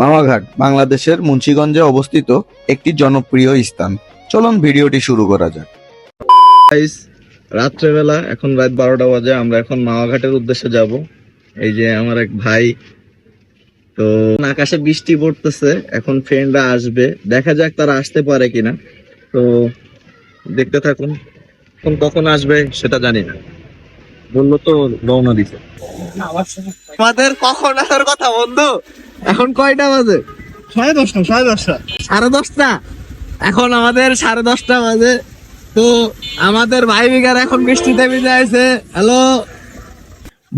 মামাঘাট বাংলাদেশের মুন্সিগঞ্জে অবস্থিত একটি জনপ্রিয় স্থান। চলুন ভিডিওটি শুরু করা যাক। রাত্রেবেলা এখন রাত বারোটা বাজে আমরা এখন মামাঘাটের উদ্দেশ্যে যাব। এই যে আমার এক ভাই তো আকাশে বৃষ্টি পড়তেছে এখন ফ্রেন্ডরা আসবে। দেখা যাক তারা আসতে পারে কিনা। তো দেখতে থাকুন এখন কখন আসবে সেটা জানি না। বলল তো রওনা দিছে আমাদের কখন আসার কথা বন্ধু? এখন কয়টা বাজে? সাড়ে দশটা সাড়ে দশটা। সাড়ে দশটা? এখন আমাদের সাড়ে দশটা বাজে। তো আমাদের ভাই বিঘার এখন বৃষ্টিতে ভিজে আছে। হ্যালো?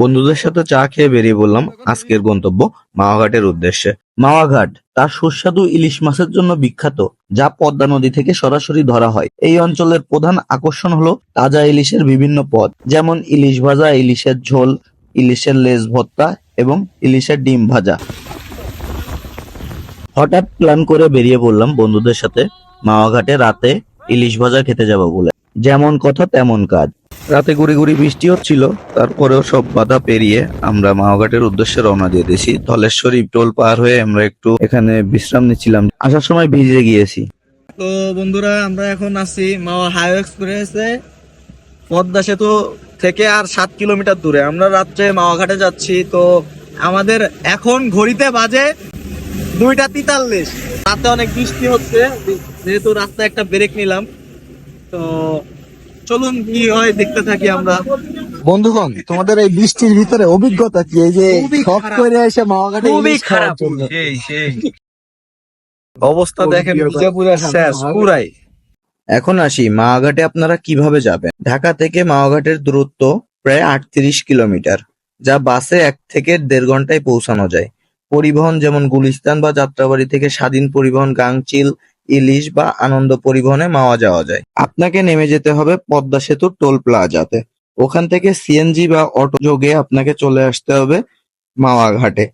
বন্ধুদের সাথে চা খেয়ে বেরিয়ে বললাম আজকের গন্তব্য মাওয়াঘাটের উদ্দেশ্যে। মাওয়াঘাট তার সুস্বাদু ইলিশ মাছের জন্য বিখ্যাত যা পদ্মা নদী থেকে সরাসরি ধরা হয়। এই অঞ্চলের প্রধান আকর্ষণ হলো তাজা ইলিশের বিভিন্ন পদ যেমন ইলিশ ভাজা ইলিশের ঝোল ইলিশের লেজ ভর্তা এবং ইলিশের ডিম ভাজা। হঠাৎ প্ল্যান করে বেরিয়ে পড়লাম বন্ধুদের সাথে মাওয়াঘাটে রাতে ইলিশ ভাজা খেতে যাব বলে। যেমন কথা, তেমন কাজ। রাতে গুড়ি গুড়ি বৃষ্টি হচ্ছিল, তারপরেও সব বাধা পেরিয়ে আমরা মাওয়াঘাটের উদ্দেশ্যে রওনা দিয়ে দিয়েছি। ধলেশ্বরী টোল পার হয়ে আমরা একটু এখানে বিশ্রাম নিচ্ছিলাম। আসার সময় ভিজে গিয়েছি। তো বন্ধুরা, আমরা এখন আছি মাওয়া হাইওয়ে এক্সপ্রেসে। পদ্মা সেতু থেকে আর সাত কিলোমিটার দূরে। আমরা রাত্রে মাওয়াঘাটে যাচ্ছি, তো আমাদের এখন ঘড়িতে বাজে দুইটা তেতাল্লিশ রাতে অনেক বৃষ্টি হচ্ছে যেহেতু রাস্তায় একটা ব্রেক নিলাম। তো চলুন কি হয় দেখতে থাকি আমরা। বন্ধুগণ তোমাদের এই বৃষ্টির ভিতরে অভিজ্ঞতা কি? এই যে শখ করে এসে মাওয়াঘাটে খুবই খারাপ। অবস্থা দেখেন। শেষ পুরাই। এখন আসি মাওয়াঘাটে আপনারা কীভাবে যাবেন? ঢাকা থেকে মাওয়াঘাটের দূরত্ব প্রায় আটত্রিশ কিলোমিটার যা বাসে এক থেকে দেড় ঘন্টায় পৌঁছানো যায়। পরিবহন যেমন গুলিস্তান বা যাত্রাবাড়ি থেকে স্বাধীন পরিবহন, গাংচিল, ইলিশ বা আনন্দ পরিবহনে মাওয়া যাওয়া যায়। আপনাকে নেমে যেতে হবে পদ্মা সেতুর টোল প্লাজাতে। ওখান থেকে সিএনজি বা অটো যোগে আপনাকে চলে আসতে হবে মাওয়া ঘাটে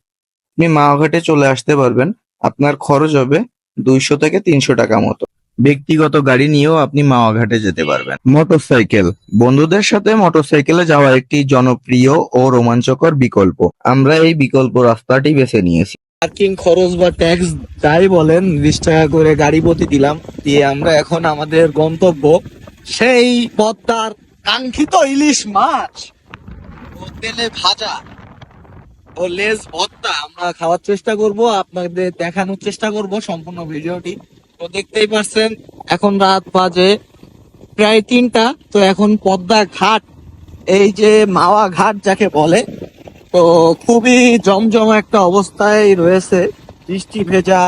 আপনি মাওয়া ঘাটে চলে আসতে পারবেন। আপনার খরচ হবে দুইশো থেকে তিনশো টাকা মতো। ব্যক্তিগত গাড়ি নিয়েও আপনি মাওয়া ঘাটে যেতে পারবেন। মোটরসাইকেল। বন্ধুদের সাথে মোটরসাইকেলে যাওয়া একটি জনপ্রিয় ও রোমাঞ্চকর বিকল্প। আমরা এই বিকল্প রাস্তাটি বেছে নিয়েছি। পার্কিং খরচ বা ট্যাক্স যাই বলেন, বিশ টাকা করে গাড়ি প্রতি দিলাম, দিয়ে আমরা এখন আমাদের গন্তব্য। সেই পদ্মার কাঙ্ক্ষিত ইলিশ মাছ। তেলে ভাজা ও লেজ ভর্তা আমরা খাওয়ার চেষ্টা করব, আপনাদের দেখানোর চেষ্টা করব সম্পূর্ণ ভিডিওটি। তো দেখতেই পারছেন, এখন রাত বাজে প্রায় তিনটা। তো এখন পদ্মা ঘাট, এই যে মাওয়া ঘাট যাকে বলে, তো খুবই জমজম একটা অবস্থায় রয়েছে, বৃষ্টি ভেজা।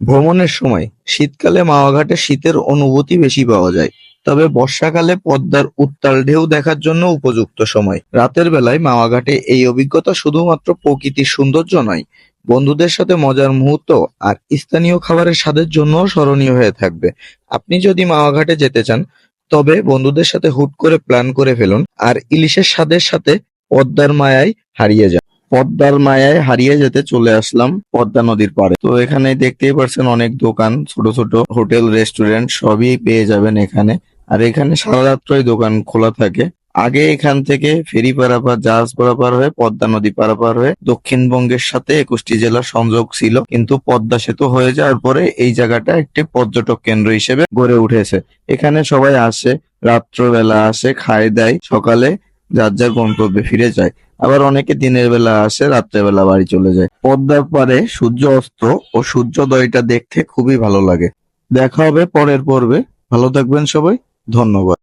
ভ্রমণের সময় শীতকালে মাওয়াঘাটে শীতের অনুভূতি বেশি পাওয়া যায়, তবে বর্ষাকালে পদ্মার উত্তাল ঢেউ দেখার জন্য উপযুক্ত সময়। রাতের বেলায় মাওয়াঘাটে এই অভিজ্ঞতা শুধুমাত্র প্রকৃতির সৌন্দর্য নয় বন্ধুদের সাথে মজার মুহূর্ত আর স্থানীয় খাবারের স্বাদের জন্য স্মরণীয় হয়ে থাকবে। আপনি যদি মাওয়াঘাটে যেতে চান, তবে বন্ধুদের সাথে হুট করে প্ল্যান করে ফেলুন আর ইলিশের স্বাদের সাথে পদ্মার মায়ায় হারিয়ে যান। পদ্মার মায়ায় হারিয়ে যেতে চলে আসলাম পদ্মা নদীর পাড়ে। তো এখানে দেখতেই পারছেন অনেক দোকান, ছোট ছোট হোটেল, রেস্টুরেন্ট, সবই পেয়ে যাবেন এখানে। আর এখানে সারা রাত্রই দোকান খোলা থাকে। আগে এখান থেকে ফেরি পারাপার, জাহাজ পারাপার হয়ে পদ্মা নদী পারাপার হয়ে দক্ষিণবঙ্গের সাথে একুশটি জেলার সংযোগ ছিল। কিন্তু পদ্মা সেতু হয়ে যাওয়ার পরে এই জায়গাটা একটি পর্যটক কেন্দ্র হিসেবে গড়ে উঠেছে। এখানে সবাই আসে, রাত্রবেলা আসে, খায়, দেয়, সকালে যার যার গন্তব্যে ফিরে যায়। আবার অনেকে দিনের বেলা আসে, রাত্রেবেলা বাড়ি চলে যায়। পদ্মার পারে সূর্য অস্ত ও সূর্যোদয়টা দেখতে খুবই ভালো লাগে। দেখা হবে পরের পর্বে। ভালো থাকবেন সবাই। ধন্যবাদ।